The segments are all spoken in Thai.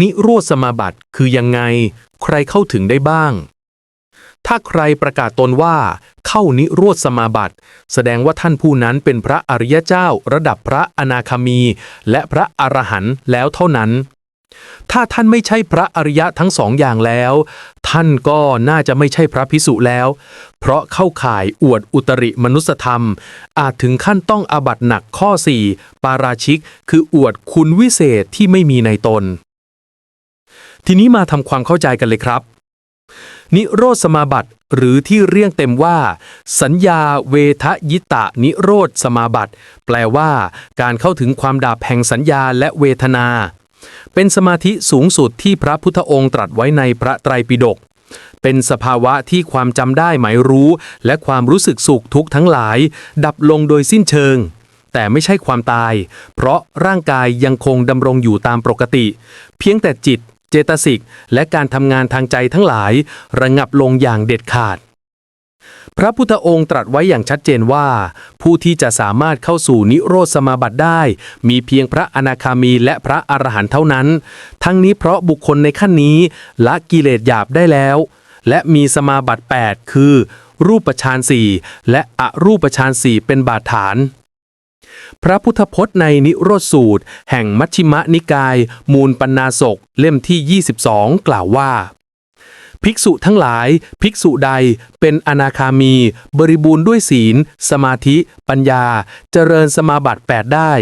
นิโรธสมาบัติคือยังไง ใครเข้าถึงได้บ้าง ถ้าใครประกาศตนว่าเข้านิโรธสมาบัติ แสดงว่าท่านผู้นั้นเป็นพระอริยเจ้า ระดับพระอนาคามี และพระอรหันต์แล้วเท่านั้น ถ้าท่านไม่ใช่พระอริยะทั้งสองอย่างแล้ว ท่านก็น่าจะไม่ใช่พระพิสุแล้ว เพราะเข้าข่ายอวดอุตริมนุสธรรม อาจถึงขั้นต้องอาบัตหนักข้อ 4 ปาราชิก คืออวดคุณวิเศษที่ไม่มีในตน ทีนี้มาทำความเข้าใจกันเลยครับ นิโรธสมาบัติหรือที่เรียกเต็มว่า สัญญาเวทยิตะนิโรธสมาบัติ แปลว่า การเข้าถึงความดับแห่งสัญญาและเวทนา เป็นสมาธิสูงสุดที่พระพุทธองค์ตรัสไว้ในพระไตรปิฎกเป็นสภาวะที่ความจำได้หมายรู้ และความรู้สึกสุขทุกข์ทั้งหลาย ดับลงโดยสิ้นเชิง แต่ไม่ใช่ความตาย เพราะร่างกายยังคงดำรงอยู่ตามปกติ เพียงแต่จิต เจตสิก และการทำงานทางใจทั้งหลาย ระงับลงอย่างเด็ดขาด พระพุทธองค์ตรัสไว้อย่างชัดเจนว่า ผู้ที่จะสามารถเข้าสู่นิโรธสมาบัติได้ มีเพียงพระอนาคามีและพระอรหันต์เท่านั้น ทั้งนี้เพราะบุคคลในขั้นนี้ละกิเลสหยาบได้แล้ว และมีสมาบัติ 8 คือ รูปฌานสี่และอรูปฌานสี่เป็นบาดฐาน พระพุทธพจน์ในนิโรธสูตร แห่งมัชฌิมะนิกาย มูลปัญนาศกเล่มที่ 22 กล่าวว่า ภิกษุทั้งหลาย ภิกษุใดเป็นอนาคามี บริบูรณ์ด้วยศีล สมาธิ ปัญญา เจริญสมาบัติ8ได้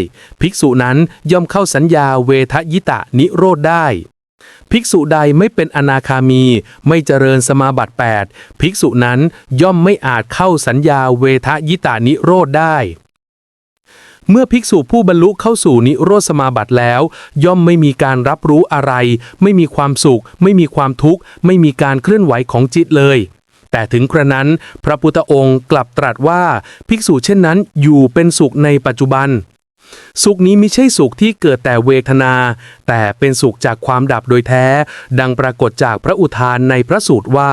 ภิกษุนั้นย่อมเข้าสัญญาเวทยิตะนิโรธได้ภิกษุใดไม่เป็นอนาคามี ไม่เจริญสมาบัติ8ภิกษุนั้นย่อมไม่อาจเข้าสัญญาเวทยิตานิโรธได้ เมื่อภิกษุผู้บรรลุเข้าสู่นิโรธสมาบัติแล้ว ย่อมไม่มีการรับรู้อะไร ไม่มีความสุข ไม่มีความทุกข์ ไม่มีการเคลื่อนไหวของจิตเลย แต่ถึงกระนั้น พระพุทธองค์กลับตรัสว่าภิกษุเช่นนั้นอยู่เป็นสุขในปัจจุบัน สุขนี้ไม่ใช่สุขที่เกิดแต่เวทนา แต่เป็นสุขจากความดับโดยแท้ ดังปรากฏจากพระอุทานในพระสูตรว่า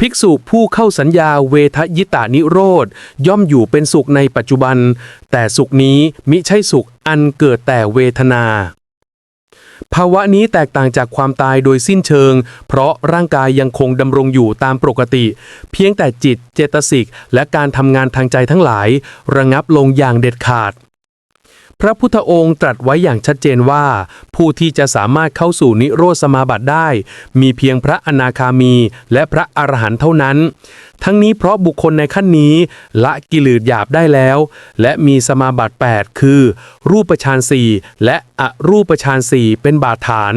ภิกษุผู้เข้าสัญญาเวทยิตานิโรธย่อมอยู่เป็นสุขในปัจจุบัน แต่สุขนี้มิใช่สุขอันเกิดแต่เวทนา ภาวะนี้แตกต่างจากความตายโดยสิ้นเชิง เพราะร่างกายยังคงดำรงอยู่ตามปกติ เพียงแต่จิตเจตสิกและการทำงานทางใจทั้งหลาย ระงับลงอย่างเด็ดขาด พระพุทธองค์ตรัสไว้อย่างชัดเจนว่า ผู้ที่จะสามารถเข้าสู่นิโรธสมาบัติได้ มีเพียงพระอนาคามี และพระอรหันต์เท่านั้น ทั้งนี้เพราะบุคคลในขั้นนี้ ละกิเลสหยาบได้แล้ว และมีสมาบัติ 8 คือ รูปฌานสี่และอรูปฌานสี่เป็นบาดฐาน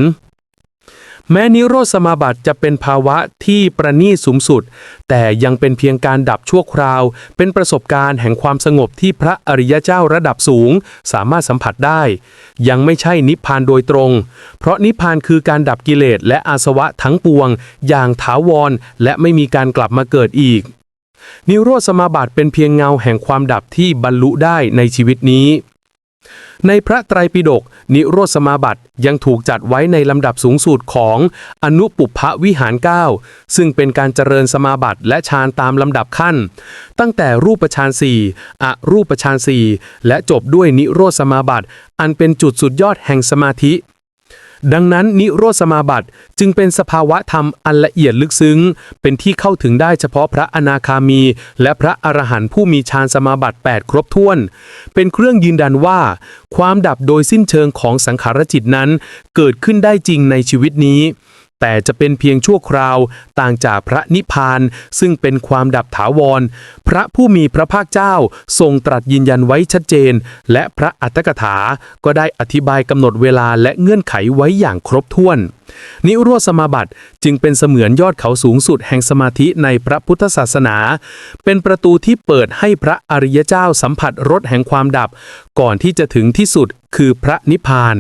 แม้นิโรธสมาบัติจะเป็นภาวะที่ประณีตสูงสุด แต่ยังเป็นเพียงการดับชั่วคราว เป็นประสบการณ์แห่งความสงบที่พระอริยเจ้าระดับสูง สามารถสัมผัสได้ ยังไม่ใช่นิพพานโดยตรง เพราะนิพพานคือการดับกิเลสและอาสวะทั้งปวง อย่างถาวร และไม่มีการกลับมาเกิดอีก นิโรธสมาบัติเป็นเพียงเงาแห่งความดับที่บรรลุได้ในชีวิตนี้ ในพระไตรปิฎกนิโรธสมาบัติยังถูกจัดไว้ในลำดับสูงสุดของอนุปุพพวิหาร 9 ซึ่งเป็นการเจริญสมาบัติและฌานตามลำดับขั้น ตั้งแต่รูปฌานสี่อรูปฌานสี่และจบด้วยนิโรธสมาบัติ อันเป็นจุดสุดยอดแห่งสมาธิ ดังนั้นนิโรธสมาบัติจึงเป็นสภาวะธรรมอันละเอียดลึกซึ้ง เป็นที่เข้าถึงได้เฉพาะพระอนาคามี และพระอรหันต์ผู้มีฌานสมาบัติ 8 ครบถ้วน เป็นเครื่องยืนยันว่า ความดับโดยสิ้นเชิงของสังขารจิตนั้น เกิดขึ้นได้จริงในชีวิตนี้ แต่จะเป็นเพียงชั่วคราวต่างจากพระนิพพาน ซึ่งเป็นความดับถาวร พระผู้มีพระภาคเจ้าทรงตรัสยืนยันไว้ชัดเจน และพระอัตถกถา ก็ได้อธิบายกำหนดเวลาและเงื่อนไขไว้อย่างครบถ้วน นิโรธสมาบัติจึงเป็นเสมือนยอดเขาสูงสุดแห่งสมาธิในพระพุทธศาสนา เป็นประตูที่เปิดให้พระอริยเจ้าสัมผัสรสแห่งความดับ ก่อนที่จะถึงที่สุดคือพระนิพพาน